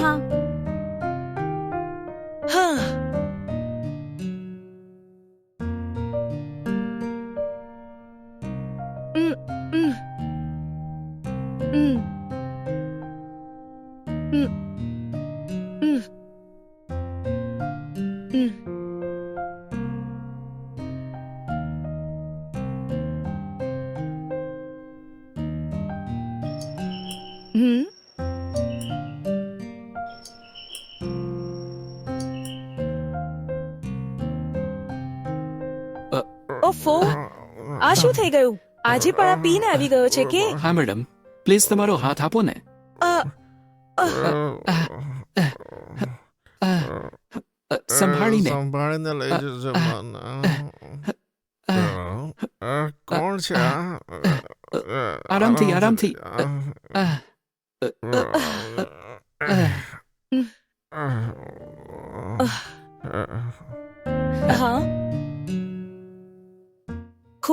હા હા ઓફો આ શું થઈ ગયું આજે પણ આ પીને આવી ગયો છે કે હા મેડમ પ્લીઝ તમારો હાથ આપો ને સંભાળીને સંભાળીને લઈ જજો કોણ છે આ? આરામથી, આરામથી.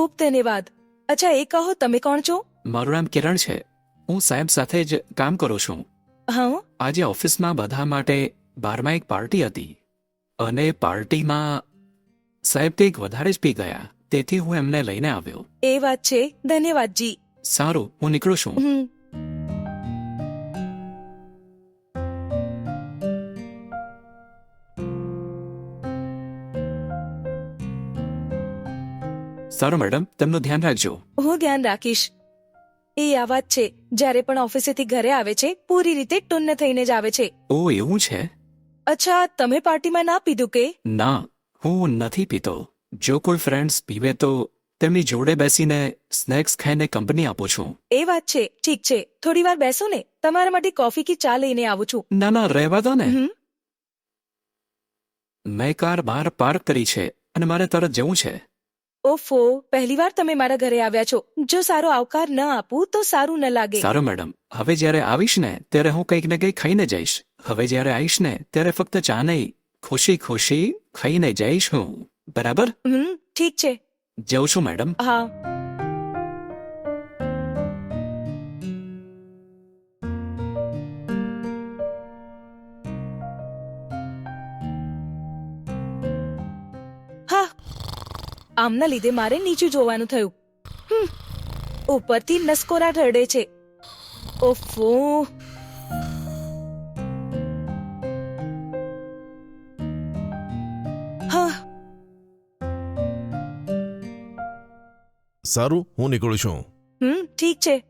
ખૂબ ધન્યવાદ. અચ્છા એ કહો તમે કોણ છો? મારું નામ કિરણ છે. હું સાહેબ સાથે જ કામ કરું છું. હા? આજે ઓફિસમાં બધા માટે બારમાં એક પાર્ટી હતી. અને પાર્ટીમાં સાહેબ કંઈક વધારે જ પી ગયા. તેથી હું એમને લઈને આવ્યો. એ વાત છે. ધન્યવાદ જી સારું હું નીકળું છું. હમ. સારું મેડમ. તેમનું ધ્યાન રાખજો. હું ધ્યાન રાખીશ. એ આ વાત છે જ્યારે પણ ઓફિસેથી ઘરે આવે છે પૂરી રીતે ટુન્ન થઈને જ આવે છે. ઓ એવું છે? અચ્છા તમે પાર્ટીમાં ના પીધું કે? ના હું નથી પીતો. જો કોઈ ફ્રેન્ડ્સ પીવે તો તેમની જોડે બેસીને સ્નેક્સ ખાઈને કંપની આપું છું. એ વાત છે ઠીક છે. થોડી વાર બેસો ને. તમારા માટે કોફી કે ચા લઈને આવું છું. ના ના રહેવા દો ને. મેં કાર બહાર પાર્ક કરી છે અને મારે તરત જવું છે. ઓફો પહેલી વાર તમે મારા ઘરે આવ્યા છો. જો સારો આવકાર ન આપું તો સારું ન લાગે. સારું મેડમ. હવે જ્યારે આવીશ ને ત્યારે હું કંઈક ને કંઈક ખાઈને જઈશ. હવે જ્યારે આવીશ ને ત્યારે ફક્ત ચા નહીં ખુશી ખુશી ખાઈને જઈશ હું. બરાબર? હમ ઠીક છે. જઉં છું મેડમ. હા. હા આમના લીધે મારે નીચું જોવાનું થયું. ઉપરથી નસકોરા રડે છે. ઓફો. સારું હું નીકળું છું. હમ ઠીક છે.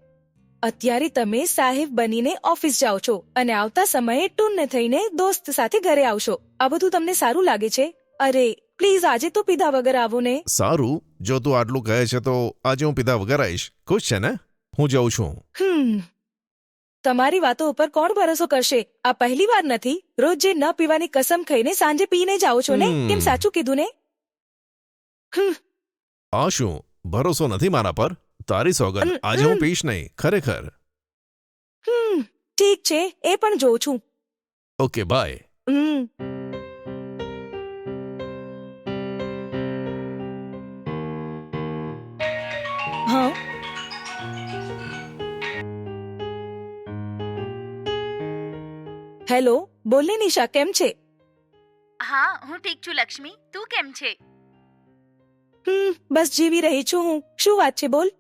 અત્યારે તમે સાહેબ બનીને ઓફિસ જાઓ છો અને આવતા સમયે ટૂનને થઈને દોસ્ત સાથે ઘરે આવશો. આ બધું તમને સારું લાગે છે? અરે પ્લીઝ આજે તો પીધા વગર આવો ને સારું જો તું આટલું કહે છે તો આજે હું પીધા વગર આવીશ. ખુશ છે ને? હું જઉં છું. હમ. તમારી વાતો ઉપર કોણ ભરોસો કરશે? આ પહેલી વાર નથી. રોજ જે ન પીવાની કસમ ખાઈને સાંજે પીને જાઓ છો ને? હમ. કેમ સાચું કીધું ને? હમ. આ શું? ભરોસો નથી મારા પર? તારી સોગંદ. અમ, આજે હું અમ. પીશ નહીં. ખરેખર. હમ. ઠીક છે. એ પણ જોઉં છું. Okay bye. હમ. હા. હેલો બોલે નિશા કેમ છે? હા હું ઠીક છું લક્ષ્મી. તું કેમ છે? હમ બસ જીવી રહી છું હું. શું વાત છે બોલ?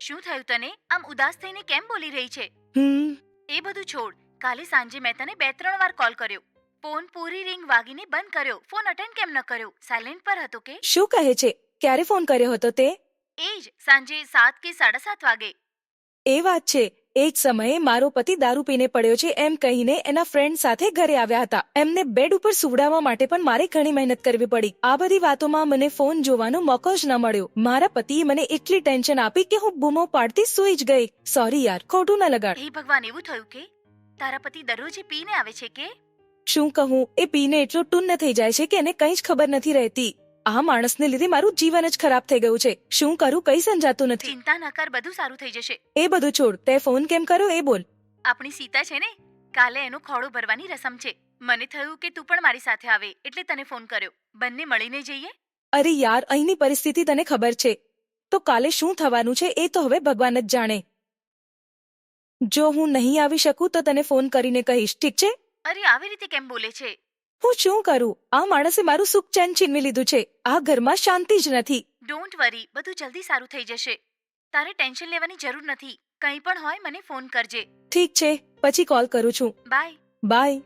શું થયું તને? આમ ઉદાસ થઈને કેમ બોલી રહી છે? હમ. એ બધું છોડ. કાલે સાંજે મેં તને બે ત્રણ વાર કોલ કર્યો. ફોન પૂરી રિંગ વાગીને બંધ કર્યો. ફોન અટેન્ડ કેમ ન કર્યો? સાયલેન્ટ પર હતો કે? શું કહે છે? ક્યારે ફોન કર્યો હતો તે? એ જ સાંજે સાત કે સાડા સાત વાગે. એ વાત છે. એ જ સમયે મારો પતિ દારૂ પીને પડ્યો છે એમ કહીને એના ફ્રેન્ડ સાથે ઘરે આવ્યા હતા. એમને બેડ ઉપર સુવડાવવા માટે પણ મારે ઘણી મહેનત કરવી પડી. આ બધી વાતોમાં મને ફોન જોવાનો મોકો જ ન મળ્યો. મારા પતિએ મને એટલી ટેન્શન આપી કે હું બૂમો પાડતી સૂઈ જ ગઈ. સોરી યાર ખોટું ન લગાડ. હે ભગવાન એવું થયું કે? તારા પતિ દરરોજ પીને આવે છે કે? શું કહું? એ પીને એટલો ટુન્ન થઈ જાય છે કે એને કંઈ જ ખબર નથી રહેતી. આ માણસને લીધે મારું જીવન જ ખરાબ થઈ ગયું છે. શું કરું કઈ સમજાતું નથી. ચિંતા ન કર બધું સારું થઈ જશે. એ બધું છોડ તે ફોન કેમ કર્યો એ બોલ. આપણી સીતા છે ને કાલે એનું ખોડું ભરવાની રસમ છે. મને થયું કે તું પણ મારી સાથે આવે એટલે તને ફોન કર્યો. બંને મળીને જઈએ? અરે યાર અહીંની પરિસ્થિતિ તને ખબર છે. તો કાલે શું થવાનું છે એ તો હવે ભગવાન જ જાણે. જો હું નહીં આવી શકું તો તને ફોન કરીને કહીશ ઠીક છે? અરે આવી રીતે કેમ બોલે છે? હું શું કરું? આ માણસે મારું સુખ ચેન છીનવી લીધું છે. આ ઘરમાં શાંતિ જ નથી. ડોન્ટ વરી બધું જલ્દી સારું થઈ જશે. તારે ટેન્શન લેવાની જરૂર નથી. કંઈ પણ હોય મને ફોન કરજે. ઠીક છે. પછી કોલ કરું છું. બાય બાય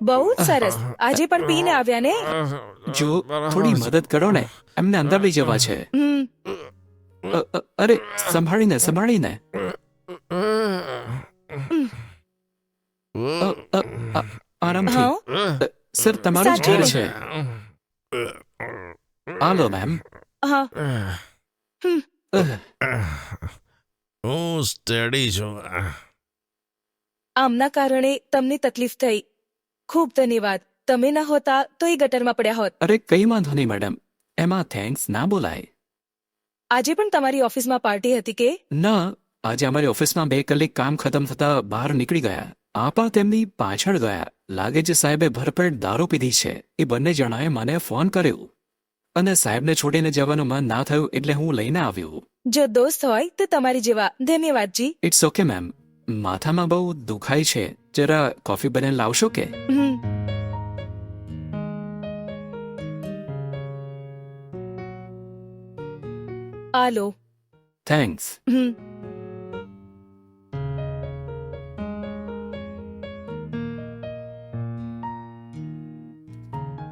બહુ જ સરસ આજે પણ પીને આવ્યા ને જો થોડી મદદ કરો ને એમને અંદર લઈ જવા છે હમ અરે સંભાળીને સંભાળીને અ, અ, આરામથી સર તમારું જ ઘર છે હાલો મેમ હા અહ, હું સ્ટેડી છું આમના કારણે તમને તકલીફ થઈ ખૂબ ધન્યવાદ. તમે ન હોતા તો એ ગટરમાં પડ્યા હોત. અરે કઈ વાંધો નહીં મેડમ. એમાં થેન્ક્સ ના બોલાય. આજે પણ તમારી ઓફિસમાં પાર્ટી હતી કે? ના આજે અમારી ઓફિસમાં બે કલાક કામ ખતમ થતા બહાર નીકળી ગયા. આપા તેમની પાછળ ગયા. લાગે છે સાહેબે ભરપેટ દારૂ પીધી છે. એ બંને જણાએ મને ફોન કર્યો. અને સાહેબને છોડીને જવાનું મન ના થયું એટલે હું લઈને આવ્યો. જો દોસ્ત હોય તો તમારી જેવા. ધન્યવાદ જી ઇટ્સ ઓકે મેમ માથામાં બહુ દુખાય છે. જરા કોફી બનાવીને લાવશો કે? આ લો. થેન્ક્સ હમ.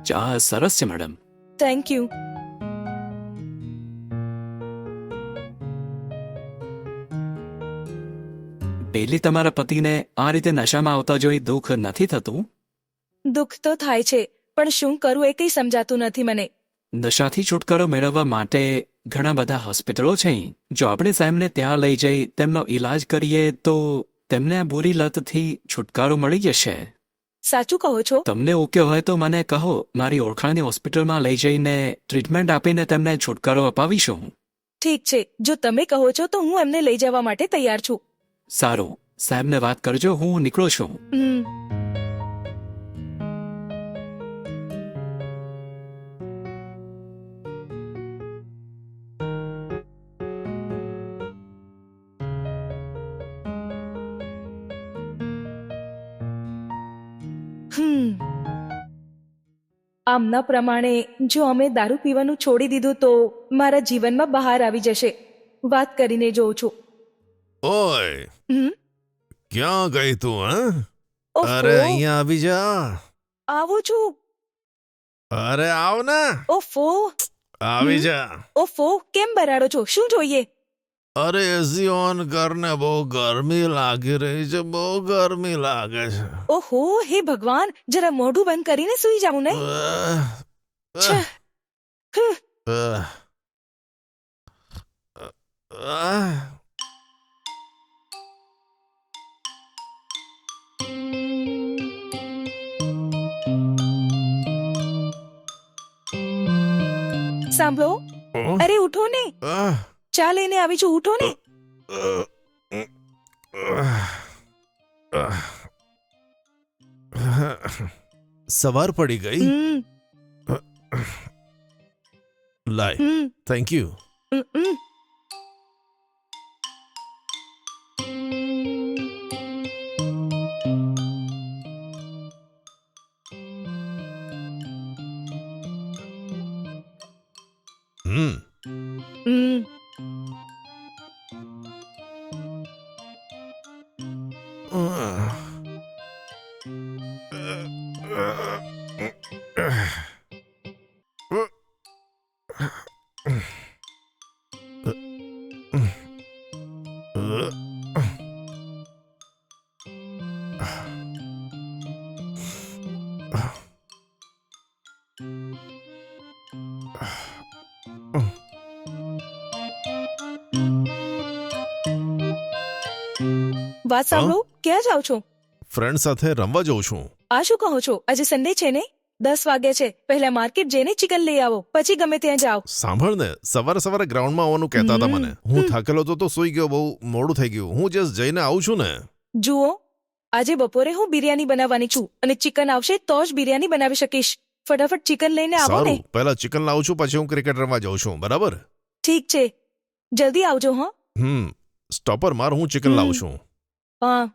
ચા સરસ છે મેડમ. થેન્ક યુ ડેલી તમારા પતિને આ રીતે નશામાં આવતા જોઈ દુઃખ નથી થતું? દુઃખ તો થાય છે પણ શું કરું એ કંઈ સમજાતું નથી મને. નશાથી છુટકારો મેળવવા માટે ઘણા બધા હોસ્પિટલો છે. જો આપણે સાહેબને ત્યાં લઈ જઈ તેમનો ઈલાજ કરીએ તો તેમને આ બુરી લતથી છુટકારો મળી જશે. સાચું કહો છો. તમને ઓકે હોય તો મને કહો મારી ઓળખાણની હોસ્પિટલમાં લઈ જઈને ટ્રીટમેન્ટ આપીને તેમને છુટકારો અપાવીશું. ઠીક છે. જો તમે કહો છો તો હું એમને લઈ જવા માટે તૈયાર છું. સારું. સાહેબને વાત કરજો હું નીકળું છું. આમના પ્રમાણે જો અમે દારૂ પીવાનું છોડી દીધું તો મારા જીવનમાં બહાર આવી જશે. વાત કરીને જોઉં છું. ઓય! હમ? ક્યાં ગઈ તું હા? અરે અહીંયા આવી જા. આવું છું. અરે આવ ને ઓફો! આવી હમ? જા. ઓફો કેમ બરાડો છો? શું જોઈએ? અરે એસી ઓન કરને બહુ ગરમી લાગી રહી છે બહુ ગરમી લાગે છે ઓહો હે ભગવાન જરા મોઢું બંધ કરીને સૂઈ જાઉં ને આહ, છે. હમ. આહ. આહ. સાંભળો ઓહ, અરે ઉઠો ને આહ, ચા લઈને આવી છું ઉઠો ને. સવાર પડી ગઈ. લાય થેન્ક યુ વાત સાંભળો ક્યાં જાઓ છો? ફ્રેન્ડ સાથે રમવા જઉં છું. આ શું કહો છો? આજે સન્ડે છે ને? દસ વાગે છે. પહેલા માર્કેટ જઈને ચિકન લઈ આવો. પછી ગમે ત્યાં જાઓ. સાંભળ ને સવારે સવારે ગ્રાઉન્ડમાં આવવાનું કહેતા હતા મને. હું. થાકેલો હતો તો સૂઈ ગયો બહુ મોડું થઈ ગયું. હું જસ્ટ જઈને આવું છું ને. જુઓ આજે બપોરે હું બિરયાની બનાવવાની છું અને ચિકન આવશે તો જ બિરયાની બનાવી શકીશ. ફટાફટ ચિકન લઈને આવો ને. સારું પહેલા ચિકન લાવું છું પછી હું ક્રિકેટ રમવા જાઉં છું. બરાબર? ઠીક છે. જલ્દી આવજો હં. હમ સ્ટોપર માર હું ચિકન લાવું છું. હા.